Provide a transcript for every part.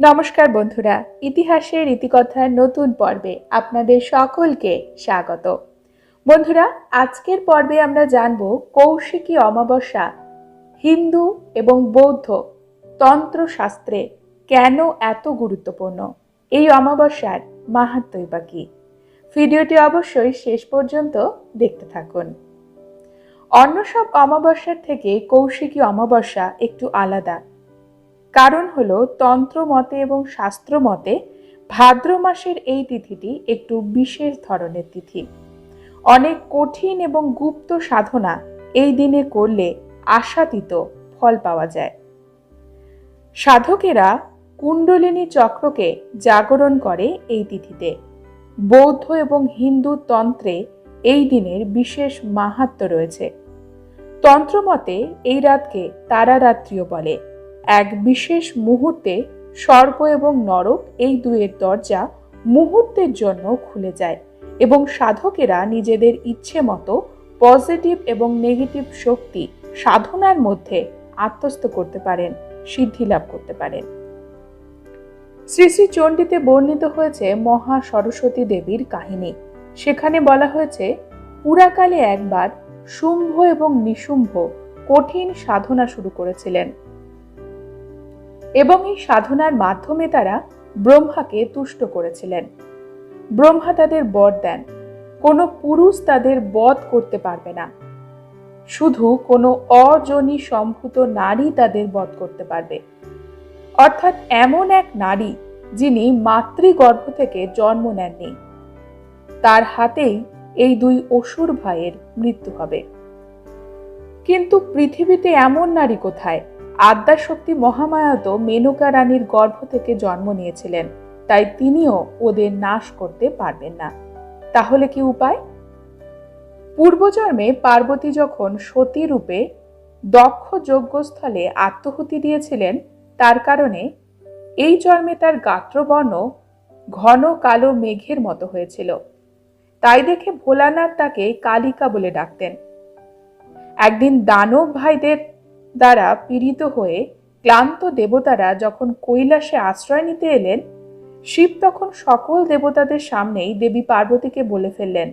নমস্কার বন্ধুরা, ইতিহাসের ইতিকথার নতুন পর্বে আপনাদের সকলকে স্বাগত। বন্ধুরা, আজকের পর্বে আমরা জানব কৌশিকী অমাবস্যা, হিন্দু এবং বৌদ্ধ তন্ত্রশাস্ত্রে কেন এত গুরুত্বপূর্ণ? এই অমাবস্যার মাহাত্মই বা কী? ভিডিওটি অবশ্যই শেষ পর্যন্ত দেখতে থাকুন। অন্য সব অমাবস্যার থেকে কৌশিকী অমাবস্যা একটু আলাদা। কারণ হল তন্ত্র মতে এবং শাস্ত্র মতে ভাদ্র মাসের এই তিথিটি একটু বিশেষ ধরনের তিথি। অনেক কঠিন এবং গুপ্ত সাধনা এই দিনে করলে আশাতীত ফল পাওয়া যায়। সাধকেরা কুণ্ডলিনী চক্রকে জাগরণ করে এই তিথিতে। বৌদ্ধ এবং হিন্দু তন্ত্রে এই দিনের বিশেষ মাহাত্ম রয়েছে। তন্ত্রমতে এই রাতকে তারারাত্রিও বলে। এক বিশেষ মুহূর্তে স্বর্গ এবং নরক এই দুয়ের দরজা মুহূর্তের জন্য খুলে যায় এবং সাধকেরা নিজেদের ইচ্ছে মতো পজিটিভ এবং নেগেটিভ শক্তি সাধনার মধ্যে আত্মস্থ করতে পারেন, সিদ্ধি লাভ করতে পারেন। শ্রী শ্রী চণ্ডীতে বর্ণিত হয়েছে মহা সরস্বতী দেবীর কাহিনী। সেখানে বলা হয়েছে, পুরাকালে একবার শুম্ভ এবং নিশুম্ভ কঠিন সাধনা শুরু করেছিলেন। এবং এই সাধনার মাধ্যমে তারা ব্রহ্মাকে তুষ্ট করেছিলেন। ব্রহ্মা তাদের বর দেন, কোনো পুরুষ তাদের বধ করতে পারবে না। শুধু কোনো অজনী সম্ভূত নারী তাদের বধ করতে পারবে। অর্থাৎ এমন এক নারী যিনি মাতৃগর্ভ থেকে জন্ম নেননি। তার হাতেই এই দুই অসুর ভাইয়ের মৃত্যু হবে। কিন্তু পৃথিবীতে এমন নারী কোথায়? আদ্যাশক্তি মহামায়া তো মেনকা রানীর গর্ভ থেকে জন্ম নিয়েছিলেন। তাই তিনিও ওদের নাশ করতে পারবেন না। তাহলে কি উপায়? পূর্বজন্মে পার্বতী যখন সতী রূপে দক্ষ যজ্ঞস্থলে আত্মহুতি দিয়েছিলেন, তার কারণে এই জন্মে তার গাত্রবর্ণ ঘন কালো মেঘের মতো হয়েছিল। তাই দেখে ভোলানাথ তাকে কালিকা বলে ডাকতেন। একদিন দানব ভাইদের দ্বারা পীড়িত হয়ে ক্লান্ত দেবতারা যখন কৈলাসে আশ্রয় নিতে এলেন, শিব তখন সকল দেবতাদের সামনেই দেবী পার্বতীকে বলে ফেললেন,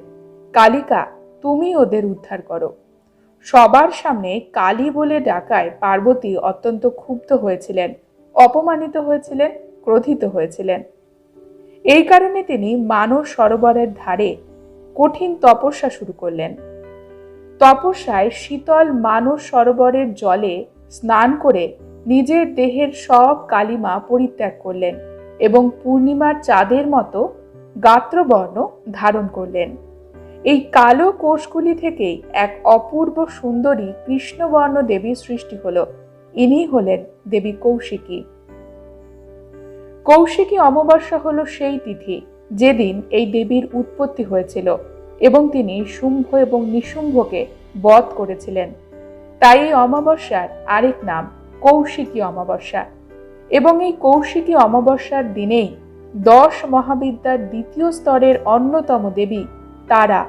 কালিকা, তুমি ওদের উদ্ধার করো। সবার সামনে কালী বলে ডাকায় পার্বতী অত্যন্ত ক্ষুব্ধ হয়েছিলেন, অপমানিত হয়েছিলেন, ক্রোধিত হয়েছিলেন। এই কারণে তিনি মানস সরোবরের ধারে কঠিন তপস্যা শুরু করলেন। তপস্যায় শীতল মানস সরোবরের জলে স্নান করে নিজের দেহের সব কালিমা পরিত্যাগ করলেন এবং পূর্ণিমার চাঁদের মতো গাত্রবর্ণ ধারণ করলেন। এই কালো কোষগুলি থেকেই এক অপূর্ব সুন্দরী কৃষ্ণবর্ণ দেবীর সৃষ্টি হল। ইনি হলেন দেবী কৌশিকী। কৌশিকী অমাবস্যা হল সেই তিথি যেদিন এই দেবীর উৎপত্তি হয়েছিল। এবং তিনি শুম্ভ এবং নিশুম্ভকে বধ করেছিলেন। তাই এই অমাবস্যার আরেক নাম কৌশিকী অমাবস্যা। এবং এই কৌশিকী অমাবস্যার দিনেই দশ মহাবিদ্যার দ্বিতীয় স্তরের অন্যতম দেবী তারা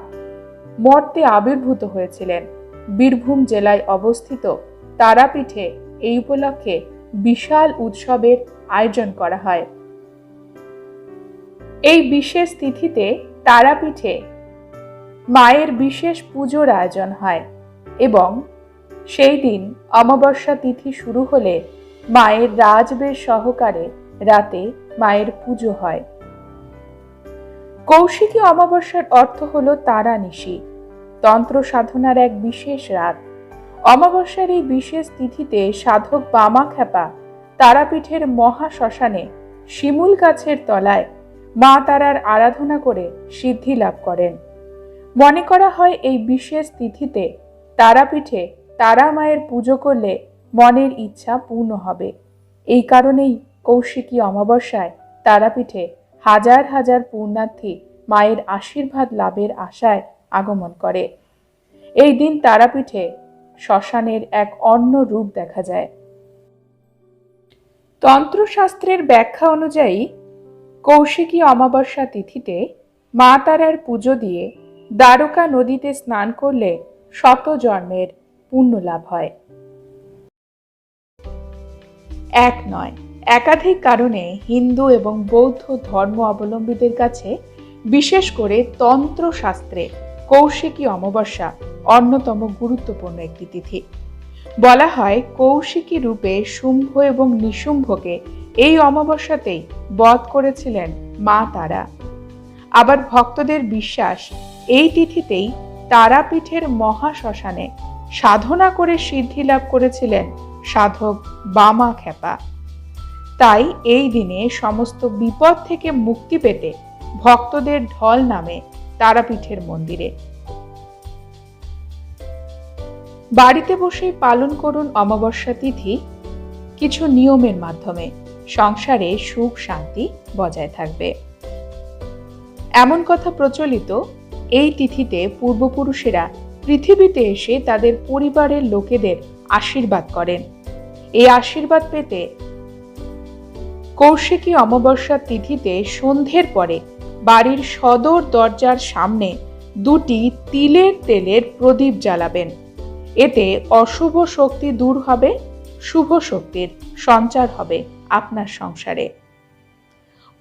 মর্তে আবির্ভূত হয়েছিলেন। বীরভূম জেলায় অবস্থিত তারাপীঠে এই উপলক্ষে বিশাল উৎসবের আয়োজন করা হয়। এই বিশেষ তিথিতে তারাপীঠে মায়ের বিশেষ পুজোর আয়োজন হয় এবং সেই দিন অমাবস্যা তিথি শুরু হলে মায়ের রাজবেশ সহকারে রাতে মায়ের পুজো হয়। কৌশিকী অমাবস্যার অর্থ হল তারা নিশি তন্ত্র সাধনার এক বিশেষ রাত। অমাবস্যার এই বিশেষ তিথিতে সাধক বামা খ্যাপা তারাপীঠের মহা শ্মশানে শিমুল গাছের তলায় মা তারার আরাধনা করে সিদ্ধি লাভ করেন। মনে করা হয় এই বিশেষ তিথিতে তারাপীঠে তারা মায়ের পুজো করলে মনের ইচ্ছা পূর্ণ হবে। এই কারণেই কৌশিকী অমাবস্যায় তারাপীঠে হাজার হাজার পূর্ণার্থী মায়ের আশীর্বাদ লাভের আশায় আগমন করে। এই দিন তারাপীঠে শ্মশানের এক অন্য রূপ দেখা যায়। তন্ত্রশাস্ত্রের ব্যাখ্যা অনুযায়ী কৌশিকী অমাবস্যা তিথিতে মা তারার পুজো দিয়ে দ্বারকা নদীতে স্নান করলে শত জন্মের পুণ্য লাভ হয়। এক নয়, একাধিক কারণে হিন্দু এবং বৌদ্ধ ধর্ম অবলম্বীদের কাছে বিশেষ করে তন্ত্র শাস্ত্রে কৌশিকী অমাবস্যা অন্যতম গুরুত্বপূর্ণ একটি তিথি। বলা হয় কৌশিকী রূপে শুম্ভ এবং নিশুম্ভকে এই অমাবস্যাতেই বধ করেছিলেন মা তারা। আবার ভক্তদের বিশ্বাস এই তিথিতেই তারাপীঠের মহাশ্মশানে সাধনা করে সিদ্ধি লাভ করেছিলেন সাধক বামা খেপা তাই এই দিনে সমস্ত বিপদ থেকে মুক্তি পেতে ভক্তদের ঢল নামে তারাপীঠের মন্দিরে। বাড়িতে বসেই পালন করুন অমাবস্যা তিথি কিছু নিয়মের মাধ্যমে সংসারে সুখ শান্তি বজায় থাকবে। এমন কথা প্রচলিত এই তিথিতে পূর্বপুরুষেরা পৃথিবীতে এসে তাদের পরিবারের লোকেদের আশীর্বাদ করেন। এই আশীর্বাদ পেতে কৌশিকী অমাবস্যার তিথিতে সন্ধ্যের পরে বাড়ির সদর দরজার সামনে দুটি তিলের তেলের প্রদীপ জ্বালাবেন। এতে অশুভ শক্তি দূর হবে, শুভ শক্তির সঞ্চার হবে আপনার সংসারে।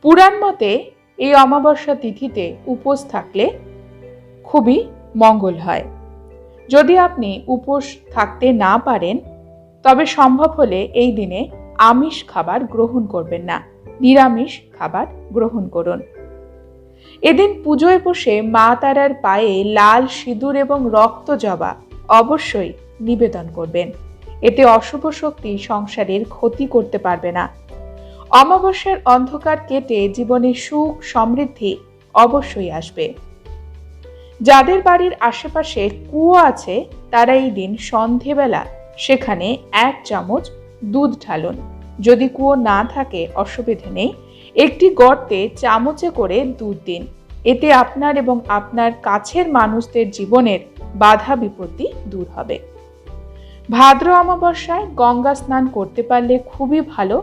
পুরাণ মতে এই অমাবস্যা তিথিতে উপোস থাকলে খুবই মঙ্গল হয়। যদি আপনি উপোস থাকতে না পারেন, তবে সম্ভব হলে এই দিনে আমিষ খাবার গ্রহণ করবেন না। নিরামিষ খাবার গ্রহণ করুন। এদিন পুজোয় বসে মা তারার পায়ে লাল সিঁদুর এবং রক্ত জবা অবশ্যই নিবেদন করবেন। এতে অশুভ শক্তি সংসারের ক্ষতি করতে পারবে না। অমাবস্যার অন্ধকার কেটে জীবনে সুখ সমৃদ্ধি অবশ্যই আসবে। যাদের বাড়ির আশেপাশে কুয়ো আছে, তারা এই দিন সন্ধেবেলা সেখানে এক চামচ দুধ ঢালুন। যদি কুয়ো না থাকে, অসুবিধে নেই। একটি গর্তে চামচে করে দুধ দিন। এতে আপনার এবং আপনার কাছের মানুষদের জীবনের বাধা বিপত্তি দূর হবে। ভাদ্র অমাবস্যায় গঙ্গা স্নান করতে পারলে খুবই ভালো।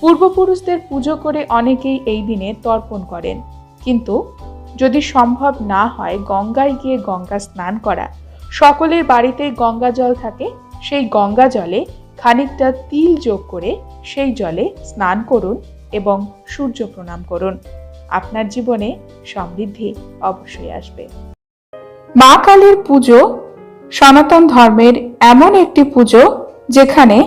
পূর্বপুরুষদের পুজো করে অনেকেই এই দিনে তর্পণ করেন। কিন্তু যদি সম্ভব না হয় গঙ্গায় গিয়ে গঙ্গা স্নান করা। সকলের বাড়িতেই গঙ্গা জল থাকে, সেই গঙ্গা জলে খানিকটা তিল যোগ করে সেই জলে স্নান করুন এবং সূর্য প্রণাম করুন। আপনার জীবনে সমৃদ্ধি অবশ্যই আসবে। মা কালীর পুজো সনাতন ধর্মের এমন একটি পুজো যেখানে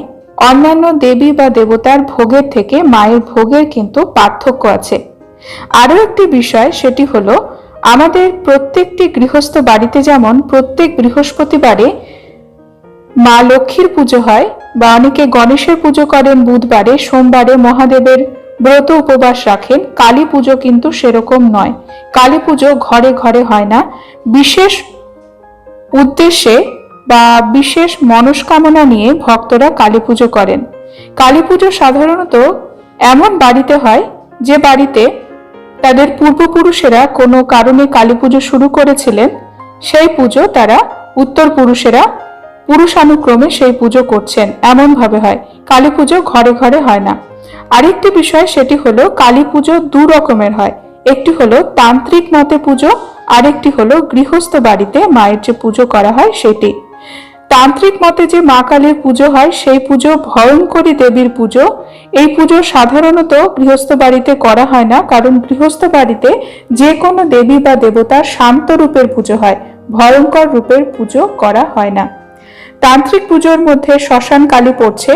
অন্যান্য দেবী বা দেবতার ভোগের থেকে মায়ের ভোগের কিন্তু পার্থক্য আছে। আরও একটি বিষয়, সেটি হলো আমাদের প্রত্যেকটি গৃহস্থ বাড়িতে যেমন প্রত্যেক বৃহস্পতিবারে মা লক্ষ্মীর পুজো হয় বা অনেকে গণেশের পুজো করেন বুধবারে, সোমবারে মহাদেবের ব্রত উপবাস রাখেন, কালী পুজো কিন্তু সেরকম নয়। কালী পুজো ঘরে ঘরে হয় না। বিশেষ উদ্দেশ্যে বা বিশেষ মনস্কামনা নিয়ে ভক্তরা কালী পুজো করেন। কালী পুজো সাধারণত এমন বাড়িতে হয় যে বাড়িতে তাদের পূর্বপুরুষেরা কোনো কারণে কালী পুজো শুরু করেছিলেন, সেই পুজো তারা উত্তর পুরুষেরা পুরুষানুক্রমে সেই পুজো করছেন। এমনভাবে হয়, কালী পুজো ঘরে ঘরে হয় না। আরেকটি বিষয় সেটি হলো কালী পুজো দু রকমের হয়। একটি হলো তান্ত্রিক মতে পুজো, আরেকটি হলো গৃহস্থ বাড়িতে মায়ের যে পুজো করা হয় সেটি। তান্ত্রিক মতে যে মা কালীর পুজো হয়, সেই পুজো ভয়ঙ্করী দেবীর পুজো। এই পুজো সাধারণত গৃহস্থ বাড়িতে করা হয় না, কারণ গৃহস্থ বাড়িতে যে কোনো দেবী বা দেবতার শান্ত রূপের পুজো হয়, ভয়ঙ্কর রূপের পুজো করা হয় না। তান্ত্রিক পুজোর মধ্যে শ্মশান কালী পড়ছে।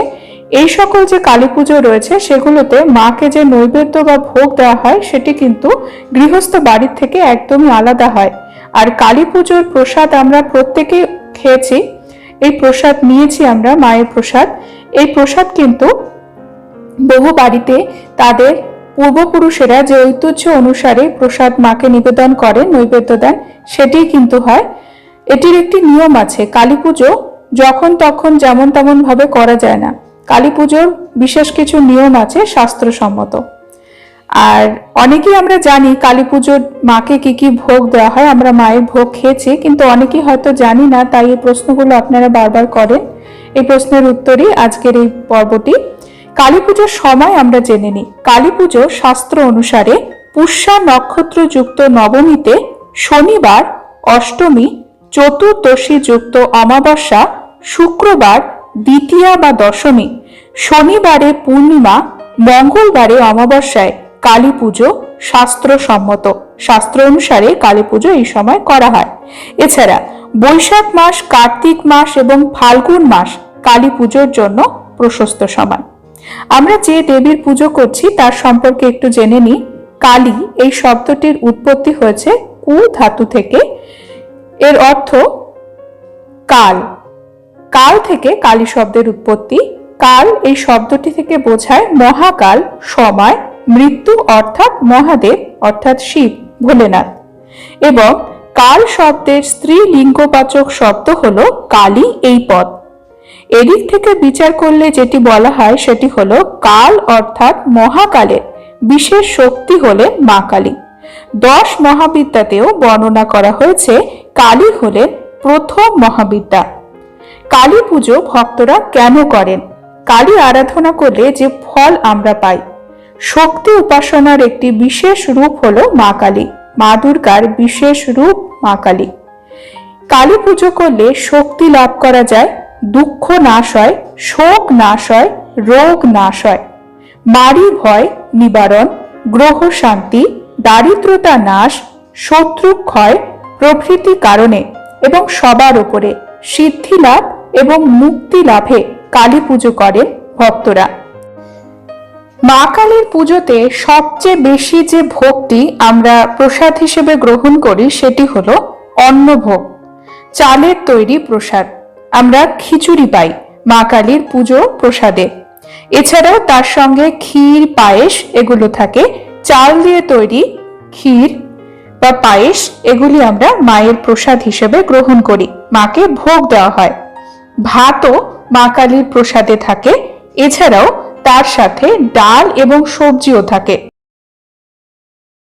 এই সকল যে কালী পুজো রয়েছে, সেগুলোতে মাকে যে নৈবেদ্য বা ভোগ দেওয়া হয়, সেটি কিন্তু গৃহস্থ বাড়ির থেকে একদমই আলাদা হয়। আর কালী পুজোর প্রসাদ আমরা প্রত্যেকে খেয়েছি এই প্রসাদ নিয়েছি আমরা, মায়ের প্রসাদ। এই প্রসাদ কিন্তু বহু বাড়িতে তাদের পূর্বপুরুষেরা যে ঐতিহ্য অনুসারে প্রসাদ মাকে নিবেদন করেন নৈবেদ্য দেন সেটি কিন্তু হয়। এটির একটি নিয়ম আছে, কালী পুজো যখন তখন যেমন তেমন ভাবে করা যায় না। কালী পুজোর বিশেষ কিছু নিয়ম আছে, শাস্ত্রসম্মত। আর অনেকেই আমরা জানি কালী পুজোর মাকে কি কি ভোগ দেওয়া হয়, আমরা মায়ের ভোগ খেয়েছি, কিন্তু অনেকেই হয়তো জানি না, তাই এই প্রশ্নগুলো আপনারা বারবার করেন। এই প্রশ্নের উত্তরই আজকের এই পর্বটি। কালী পুজোর সময় আমরা জেনে নিই, কালী পুজো শাস্ত্র অনুসারে পুষ্যা নক্ষত্র যুক্ত নবমীতে শনিবার, অষ্টমী চতুর্দশী যুক্ত অমাবস্যা, শুক্রবার, দ্বিতীয়া বা দশমী, শনিবারে পূর্ণিমা, মঙ্গলবারে অমাবস্যায়। কালী পুজো শাস্ত্রসম্মত। শাস্ত্র অনুসারে কালী পুজো এই সময় করা হয়। এছাড়া বৈশাখ মাস, কার্তিক মাস এবং ফাল্গুন মাস কালী পুজোর জন্য প্রশস্ত সময়। আমরা যে দেবীর পুজো করছি তার সম্পর্কে একটু জেনে নিই। কালী এই শব্দটির উৎপত্তি হয়েছে কু ধাতু থেকে। এর অর্থ কাল। কাল থেকে কালী শব্দের উৎপত্তি। কাল এই শব্দটি থেকে বোঝায় মহাকাল, সময় মৃত্যু অর্থাৎ মহাদেব, অর্থাৎ শিব, ভোলেনাথ। এবং কাল শব্দের স্ত্রী লিঙ্গবাচক শব্দ হলো কালী এই পদ। এদিক থেকে বিচার করলে যেটি বলা হয় সেটি হলো কাল অর্থাৎ মহাকালের বিশেষ শক্তি হলেন মা কালী। দশ মহাবিদ্যাতেও বর্ণনা করা হয়েছে কালী হলেন প্রথম মহাবিদ্যা। কালী পুজো ভক্তরা কেন করেন? কালী আরাধনা করলে যে ফল আমরা পাই শক্তি উপাসনার একটি বিশেষ রূপ হলো মা কালী। মা দুর্গার বিশেষ রূপ মা কালী। কালী পুজো করলে শক্তি লাভ করা যায়, দুঃখ নাশ হয়, শোক নাশ হয়, রোগ নাশ হয়। মারি ভয়, নিবারণ, গ্রহ শান্তি, দারিদ্রতা নাশ, শত্রু ক্ষয় প্রভৃতি কারণে এবং সবার উপরে সিদ্ধি লাভ এবং মুক্তি লাভে কালী পুজো করেন ভক্তরা। মা কালীর পুজোতে সবচেয়ে বেশি যে ভোগটি আমরা প্রসাদ হিসেবে গ্রহণ করি সেটি হলো অন্নভোগ, চালের তৈরি প্রসাদ। আমরা খিচুড়ি পাই মা কালীর পুজো প্রসাদে। এছাড়াও তার সঙ্গে ক্ষীর, পায়েস এগুলো থাকে। চাল দিয়ে তৈরি ক্ষীর বা পায়েস এগুলি আমরা মায়ের প্রসাদ হিসেবে গ্রহণ করি। মাকে ভোগ দেওয়া হয়। ভাতও মা কালীর প্রসাদে থাকে। এছাড়াও তার সাথে ডাল এবং সবজিও থাকে।